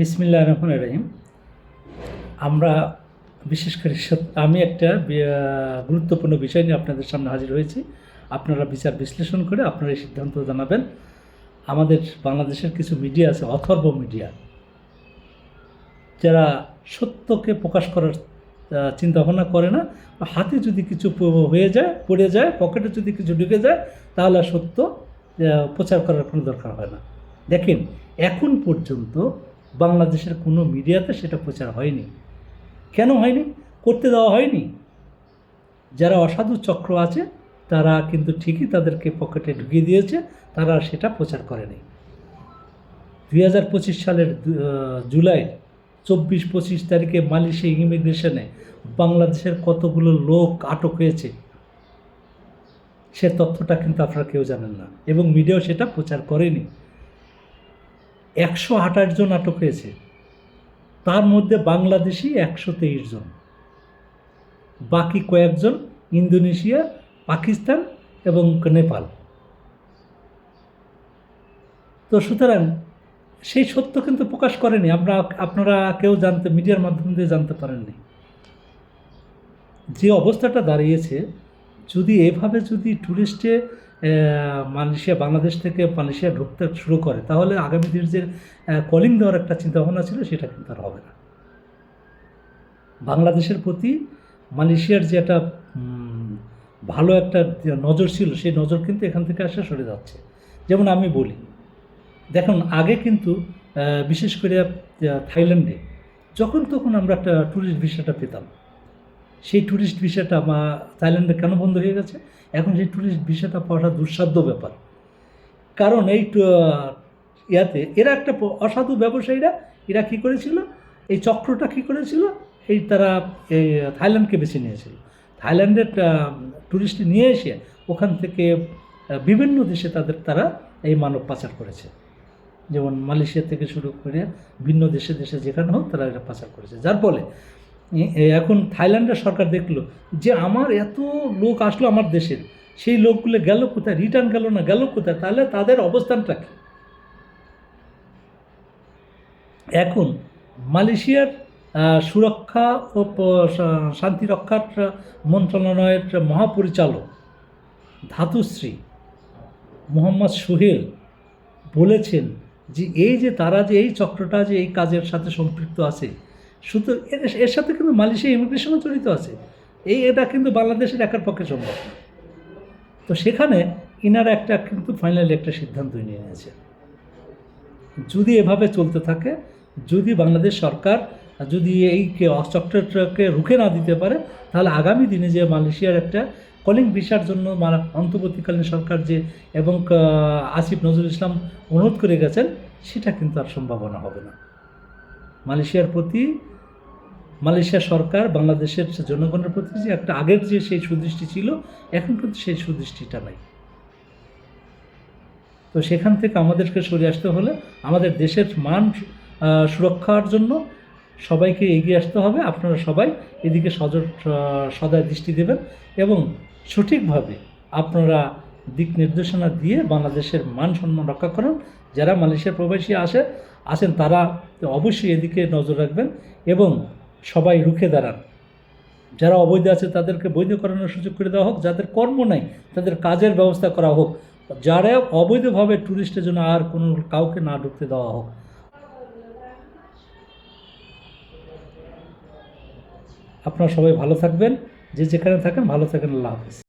বিসমিল্লা রহমান রহিম। আমরা বিশেষ করে আমি একটা গুরুত্বপূর্ণ বিষয় নিয়ে আপনাদের সামনে হাজির হয়েছি। আপনারা বিচার বিশ্লেষণ করে আপনারা এই সিদ্ধান্ত জানাবেন। আমাদের বাংলাদেশের কিছু মিডিয়া আছে, অথর্ব মিডিয়া। যারা সত্যকে প্রকাশ করার চিন্তাভাবনা করে না হাতে যদি কিছু হয়ে যায়, পড়ে যায়, পকেটে যদি কিছু ঢুকে যায়, তাহলে সত্য প্রচার করার কোনো দরকার হয় না। দেখেন, এখন পর্যন্ত বাংলাদেশের কোনো মিডিয়াতে সেটা প্রচার হয়নি। কেন হয়নি? করতে দেওয়া হয়নি। যারা অসাধু চক্র আছে, তারা কিন্তু ঠিকই তাদেরকে পকেটে ঢুকিয়ে দিয়েছে, তারা সেটা প্রচার করেনি। দুই হাজার পঁচিশ সালের জুলাই, চব্বিশ পঁচিশ তারিখে মালয়েশিয়া ইমিগ্রেশনে বাংলাদেশের কতগুলো লোক আটক হয়েছে, সে তথ্যটা কিন্তু আপনারা কেউ জানেন না। এবং মিডিয়াও সেটা প্রচার করেনি। একশো আঠাশ জন আটক হয়েছে। তার মধ্যে বাংলাদেশি একশো তেইশ জন। বাকি কয়েকজন ইন্দোনেশিয়া, পাকিস্তান এবং নেপাল। তো সুতরাং সেই সত্য কিন্তু প্রকাশ করেনি। আমরা, আপনারা কেউ জানতে, মিডিয়ার মাধ্যম দিয়ে জানতে পারেননি। যে অবস্থাটা দাঁড়িয়েছে, যদি এভাবে যদি ট্যুরিস্টে মালয়েশিয়া, বাংলাদেশ থেকে মালয়েশিয়া ঢুকতে শুরু করে। তাহলে আগামী দিনের যে কলিং দেওয়ার একটা চিন্তাভাবনা ছিল, সেটা কিন্তু আর হবে না। বাংলাদেশের প্রতি মালয়েশিয়ার যে একটা ভালো একটা নজর ছিল, সেই নজর কিন্তু এখান থেকে আসে সরে যাচ্ছে। যেমন আমি বলি, দেখুন, আগে কিন্তু বিশেষ করে থাইল্যান্ডে যখন তখন আমরা একটা ট্যুরিস্ট ভিসাটা পেতাম। সেই ট্যুরিস্ট ভিসাটা বা থাইল্যান্ডে কেন বন্ধ হয়ে গেছে? এখন সেই ট্যুরিস্ট ভিসাটা পাওয়াটা দুঃসাধ্য ব্যাপার। কারণ এই ইয়াতে এরা একটা অসাধু ব্যবসায়ীরা, এরা কী করেছিল? এই চক্রটা কী করেছিল? এই তারা এই থাইল্যান্ডকে বেছে নিয়েছিল। থাইল্যান্ডের ট্যুরিস্ট নিয়ে এসে ওখান থেকে বিভিন্ন দেশে তাদের, তারা এই মানব পাচার করেছে। যেমন মালয়েশিয়া থেকে শুরু করে ভিন্ন দেশে দেশে যেখানে হোক তারা এটা পাচার করেছে। যার ফলে এখন থাইল্যান্ডের সরকার দেখল যে আমার এত লোক আসলো আমার দেশের সেই লোকগুলো গেল কোথায় রিটার্ন গেল না, গেল কোথায়, তাহলে তাদের অবস্থানটা কী? এখন মালয়েশিয়ার সুরক্ষা ও শান্তি রক্ষার মন্ত্রণালয়ের মহাপরিচালক ধাতুশ্রী মোহাম্মদ সোহেল বলেছেন যে এই যে তারা যে এই চক্রটা যে এই কাজের সাথে সম্পৃক্ত আছে শুধু এর এর সাথে কিন্তু মালয়েশিয়া ইমিগ্রেশনও জড়িত আছে। এই এটা কিন্তু বাংলাদেশের একার পক্ষে সম্ভব। তো সেখানে ইনারা একটা কিন্তু ফাইনালি একটা সিদ্ধান্ত নিয়ে নিয়েছে। যদি এভাবে চলতে থাকে, যদি বাংলাদেশ সরকার যদি এই চক্রটাকে রুখে না দিতে পারে, তাহলে আগামী দিনে যে মালয়েশিয়ার একটা কলিং ভিসার জন্য অন্তর্বর্তীকালীন সরকার যে এবং আসিফ নজরুল ইসলাম অনুরোধ করে গেছেন, সেটা কিন্তু আর সম্ভাবনা হবে না। মালয়েশিয়ার প্রতি, মালয়েশিয়া সরকার বাংলাদেশের জনগণের প্রতি যে একটা আগের যে সেই সুদৃষ্টি ছিল, এখন কিন্তু সেই সুদৃষ্টিটা নাই। তো সেখান থেকে আমাদেরকে সরে আসতে হলে আমাদের দেশের মান সুরক্ষার জন্য সবাইকে এগিয়ে আসতে হবে। আপনারা সবাই এদিকে সজর সদয় দৃষ্টি দেবেন এবং সঠিকভাবে আপনারা দিক নির্দেশনা দিয়ে বাংলাদেশের মান সম্মান রক্ষা করেন। যারা মালয়েশিয়া প্রবাসী আসে আছেন তারা অবশ্যই এদিকে নজর রাখবেন এবং সবাই রুখে দাঁড়ান। যারা অবৈধ আছে তাদেরকে বৈধ করানোর সুযোগ করে দেওয়া হোক, যাদের কর্ম নাই তাদের কাজের ব্যবস্থা করা হোক। যারা অবৈধভাবে ট্যুরিস্টের জন্য আর কোনো কাউকে না ঢুকতে দেওয়া হোক। আপনারা সবাই ভালো থাকবেন, যে যেখানে থাকেন ভালো থাকেন, আল্লাহ হাফিজ।